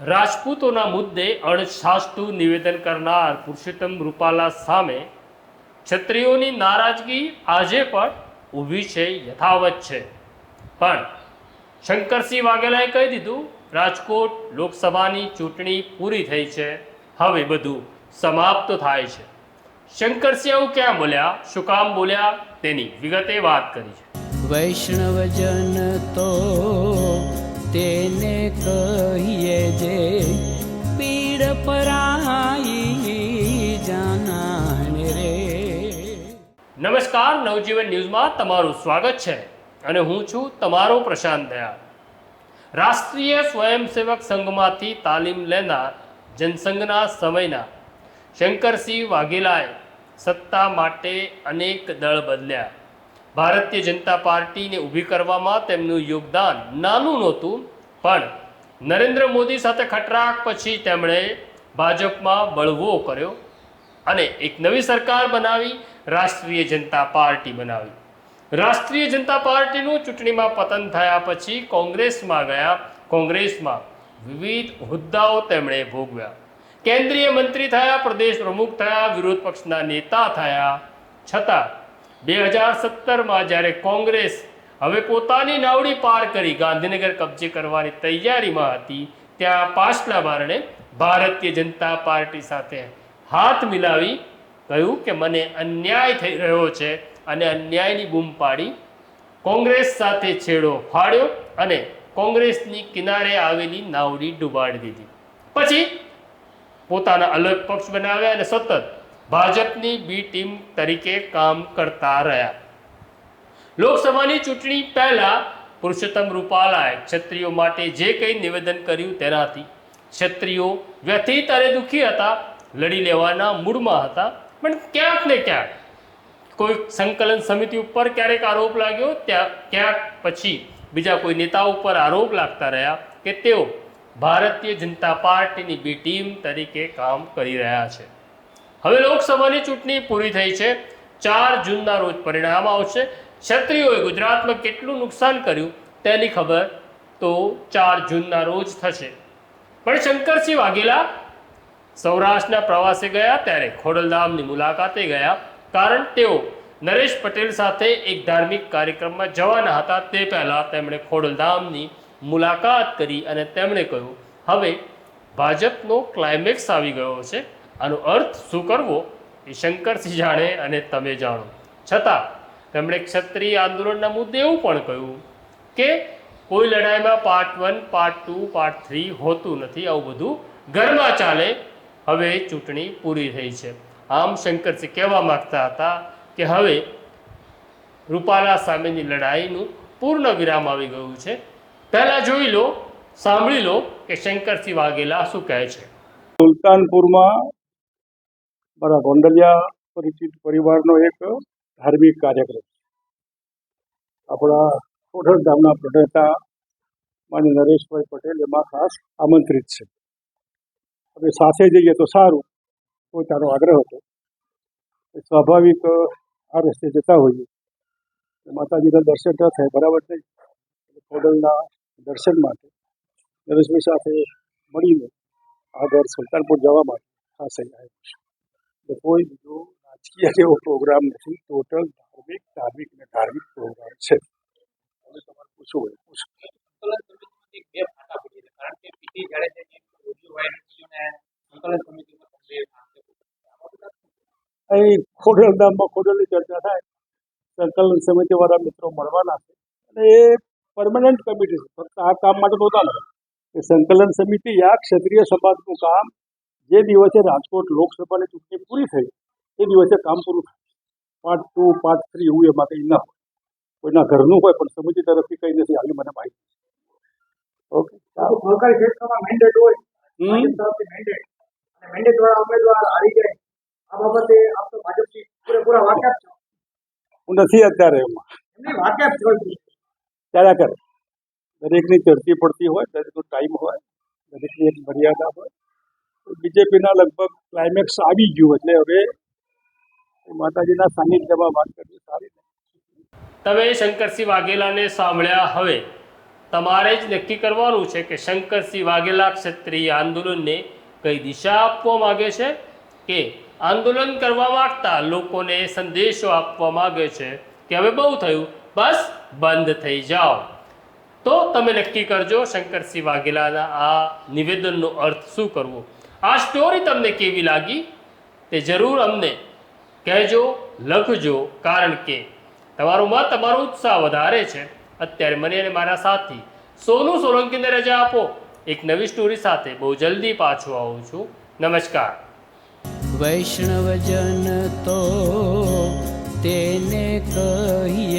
રાજપૂતોના મુદ્દે અણછાસતું નિવેદન કરનાર પુરુષોત્તમ રૂપાલા સામે ક્ષત્રિયોની નારાજગી આજે પણ ઊભી છે, યથાવત છે. પણ શંકરસિંહ વાઘેલાએ કહી દીધું, રાજકોટ લોકસભાની ચૂંટણી પૂરી થઈ છે, હવે બધું સમાપ્ત થાય છે. શંકરસિંહ આવું ક્યાં બોલ્યા, શું કામ બોલ્યા, તેની વિગતે વાત કરી છે. વૈષ્ણવજન તો તેને કહીએ જે પીડ પરાઈ જાનાને રે. નમસ્કાર, નવજીવન ન્યૂઝમાં તમારું સ્વાગત છે અને હું છું તમારો પ્રશાંત દયા રાષ્ટ્રીય સ્વયંસેવક સંઘમાંથી તાલીમ લેનાર જનસંઘના સમયના શંકરસિંહ વાઘેલાએ સત્તા માટે અનેક દળ બદલ્યા. ભારતીય જનતા પાર્ટીને ઊભી કરવામાં તેમનું યોગદાન નાનું નહોતું પણ નરેન્દ્ર મોદી સાથે ખટરાક પછી તેમણે ભાજપમાં બળવો કર્યો અને એક નવી સરકાર બનાવી, રાષ્ટ્રીય જનતા પાર્ટી બનાવી. રાષ્ટ્રીય જનતા પાર્ટીનું ચૂંટણીમાં પતન થયા પછી કોંગ્રેસમાં ગયા. કોંગ્રેસમાં વિવિધ હોદ્દાઓ તેમણે ભોગવ્યા. કેન્દ્રીય મંત્રી થયા, પ્રદેશ પ્રમુખ થયા, વિરોધ પક્ષના નેતા થયા. છતાં બે હજાર સત્તરમાં જ્યારે કોંગ્રેસ હવે પોતાની નાવડી પાર કરી ગાંધીનગર કબજે કરવાની તૈયારીમાં હતી, ત્યાં પાછલા બારણે ભારતીય જનતા પાર્ટી સાથે હાથ મિલાવી કહ્યું કે મને અન્યાય થઈ રહ્યો છે અને અન્યાયની બૂમ પાડી. કોંગ્રેસ સાથે છેડો ફાડ્યો અને કોંગ્રેસની કિનારે આવેલી નાવડી ડૂબાડી દીધી. પછી પોતાના અલગ પક્ષ બનાવ્યા અને સતત ભાજપની બી ટીમ તરીકે કામ કરતા રહ્યા. લોકસભાની ચૂંટણી પહેલા પુરુષોત્તમ રૂપાલાએ ક્ષત્રિયો માટે જે કંઈ નિવેદન કર્યું તેનાથી ક્ષત્રિયો વ્યથિત અને દુઃખી હતા, લડી લેવાના મૂડમાં હતા. પણ ક્યાંક ને ક્યાંક કોઈ સંકલન સમિતિ ઉપર ક્યારેક આરોપ લાગ્યો, ત્યાં ક્યાંક પછી બીજા કોઈ નેતા ઉપર આરોપ લાગતા રહ્યા કે તેઓ ભારતીય જનતા પાર્ટીની બી ટીમ તરીકે કામ કરી રહ્યા છે. હવે લોકસભાની ચૂંટણી પૂરી થઈ છે. ચાર જૂનના રોજ પરિણામ આવશે. ક્ષત્રિયોએ ગુજરાતમાં કેટલું નુકસાન કર્યું તેની ખબર તો ચાર જૂનના રોજ થશે. પણ શંકરસિંહ વાઘેલા સૌરાષ્ટ્રના પ્રવાસે ગયા ત્યારે ખોડલધામની મુલાકાતે ગયા કારણ તેઓ નરેશ પટેલ સાથે એક ધાર્મિક કાર્યક્રમમાં જવાના હતા તે પહેલાં તેમણે ખોડલધામની મુલાકાત કરી અને તેમણે કહ્યું, હવે ભાજપનો ક્લાઇમેક્સ આવી ગયો છે. આનો અર્થ શું કરવો એ શંકરસિંહ જાણે અને તમે જાણો. છતાં તેમણે ક્ષત્રિય આંદોલનના મુદ્દે એવું પણ કહ્યું કે કોઈ લડાઈમાં part one part two part three હોતું નથી, આવું બધું ઘરમાં ચાલે. હવે ચૂંટણી પૂરી થઈ છે. આમ શંકરસિંહ કહેવા માગતા હતા કે હવે રૂપાલા સામેની લડાઈનું પૂર્ણ વિરામ આવી ગયું છે. પહેલા જોઈ લો, સાંભળી લો કે શંકરસિંહ વાઘેલા શું કહે છે. સુલતાનપુરમાં મારા ગોંડલિયા પરિચિત પરિવારનો એક ધાર્મિક કાર્યક્રમ. આપણા કોઠર ગામના પ્રણેતા માન્ય નરેશભાઈ પટેલ એમાં ખાસ આમંત્રિત છે. હવે સાથે જઈએ તો સારું પોતાનો આગ્રહ હતો. સ્વાભાવિક, આ રસ્તે જતા હોઈએ. માતાજીના દર્શન ન થાય, બરાબર નહીં ખોડલના દર્શન માટે નરેશભાઈ સાથે મળીને આગળ સુલતાનપુર જવા માટે ખાસ અહીંયા આવ્યું છે કોઈ બીજો રાજકીય જેવો પ્રોગ્રામ નથી. ટોટલ ધાર્મિક ધાર્મિક ને ધાર્મિક પ્રોગ્રામ છે. હવે તમારે પૂછવું હોય પૂછો. કે અહીં ખોડલ ગામમાં ખોડલની ચર્ચા થાય. સંકલન સમિતિવાળા મિત્રો મળવાના છે. અને એ પરમનન્ટ કમિટી છે. ફક્ત આ કામ માટે નહોતા. એ સંકલન સમિતિ આ ક્ષત્રિય સમાજનું કામ જે દિવસે રાજકોટ લોકસભાની ચૂંટણી પૂરી થઈ એ દિવસે કામ પૂરું થાય. પાર્ટ ટુ પાર્ટ થ્રી એવું એમાં કંઈ ના હોય. કોઈના ઘરનું હોય પણ સમિતિ તરફથી કંઈ નથી. આવી મને માહિતી ઓકે સરકારી ક્ષેત્રમાં મેન્ડેટ હોય. હમ. ભાજપ તરફથી મેન્ડેટ વાળા ઉમેદવાર હારી જાય. આ બાબતે આપ તો ભાજપથી પૂરેપૂરા વાકેફ છો. હું નથી અત્યારે એમાં. વાકેફ છો. ચાલ્યા કરે. દરેકની ચડતી પડતી હોય દરેકનો ટાઈમ હોય દરેકની એક મર્યાદા હોય. બીજેપીના લગભગ ક્લાઇમેક્સ આવી ગયું. એટલે હવે માતાજીના સાનિધ્યમાં વાત કરવી સારી તમે શંકરસિંહ વાઘેલાને સાંભળ્યા હવે. તમારે જ નક્કી કરવાનું છે કે શંકરસિંહ વાઘેલા ક્ષત્રિય આંદોલનને કઈ દિશા આપવા માગે છે કે આંદોલન કરવા માંગતા લોકોને સંદેશો આપવા માગે છે કે હવે બહુ થયું, બસ બંધ થઈ જાઓ. તો તમે નક્કી કરજો શંકરસિંહ વાઘેલાના આ નિવેદનનો અર્થ શું કરવો? આ સ્ટોરી તમને કેવી લાગી? તે જરૂર અમને કહેજો, લખજો, કારણ કે તમારું મત તમારો ઉત્સાહ વધારે છે. અત્યારે મને અને મારા સાથી સોનું સોલંકીને રજા આપો. એક નવી સ્ટોરી સાથે બહુ જલ્દી પાછો આવું છું. નમસ્કાર. વૈષ્ણવજન તો તેને કહીએ